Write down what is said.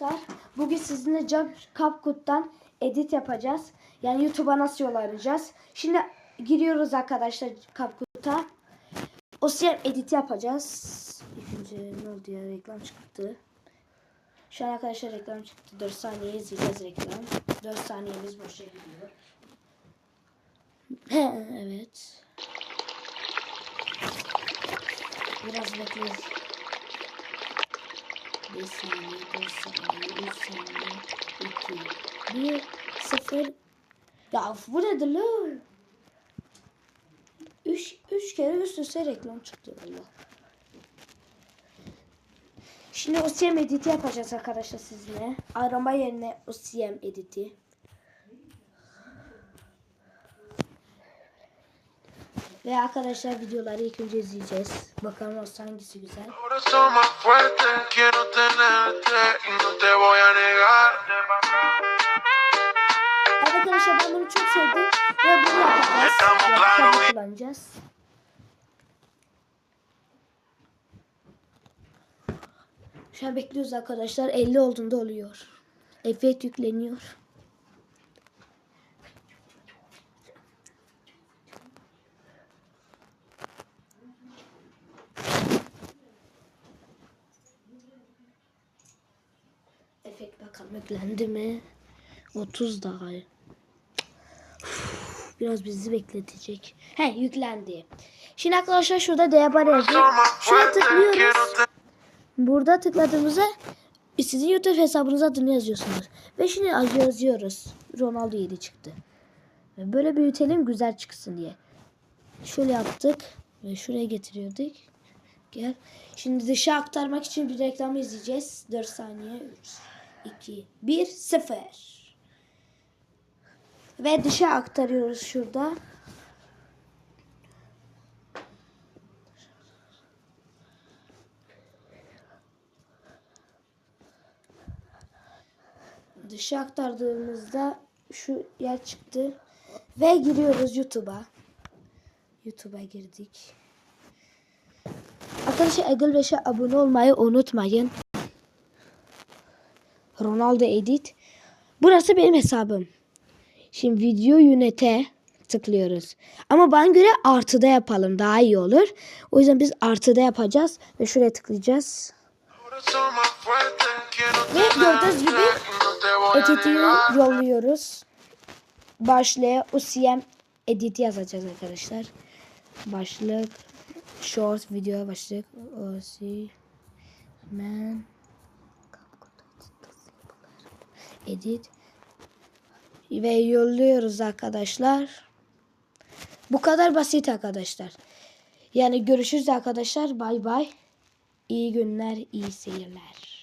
Arkadaşlar bugün sizinle Job CapCut'tan edit yapacağız. Yani YouTube'a nasıl yol arayacağız. Şimdi giriyoruz arkadaşlar CapCut'a. O siyah edit yapacağız. İlk önce ne oldu ya reklam çıktı. Şu an arkadaşlar reklam çıktı. 4 saniye izleyeceğiz reklam. 4 saniyemiz boşa gidiyor. evet. Biraz bekliyoruz. 5 saniye, 4 saniye, 3 saniye, 2, 1, 0. Ya bu nedir lan? 3 3 kere üst üste reklam çıktı valla. Şimdi OCM editi yapacağız arkadaşlar sizinle. Arama yerine OCM editi. Ve arkadaşlar videoları ilk önce izleyeceğiz. Bakalım olsa hangisi güzel. Arkadaşlar ben bunu çok sevdim ve bunu yapacağız. Kullanacağız. Şu an bekliyoruz arkadaşlar. 50 olduğunda oluyor. Efekt yükleniyor. Yüklendi mi? 30 daha. Biraz bizi bekletecek. He yüklendi. Şimdi arkadaşlar şurada deyabar yazıyor. Şuraya tıklıyoruz. Burada tıkladığımızda sizin YouTube hesabınıza adını yazıyorsunuz. Ve şimdi yazıyoruz. Ronaldo 7 çıktı. Böyle büyütelim güzel çıksın diye. Şöyle yaptık. Ve şuraya getiriyorduk. Gel. Şimdi dışa aktarmak için bir reklam izleyeceğiz. 4 saniye. 3, 2, 1, 0. Ve dışa aktarıyoruz şurada. Dışa aktardığımızda şu yer çıktı. Ve giriyoruz YouTube'a. YouTube'a girdik. Arkadaşlar Egil 5'e abone olmayı unutmayın. Ronaldo Edit. Burası benim hesabım. Şimdi video yönete tıklıyoruz. Ama bana göre artıda yapalım. Daha iyi olur. O yüzden biz artıda yapacağız. Ve şuraya tıklayacağız. Ve gördüğünüz gibi editi yolluyoruz. Başlığa UCM edit yazacağız arkadaşlar. Başlık short video başlık OCM edit ve yolluyoruz arkadaşlar. Bu kadar basit arkadaşlar. Yani görüşürüz arkadaşlar. Bay bay. İyi günler, iyi seyirler.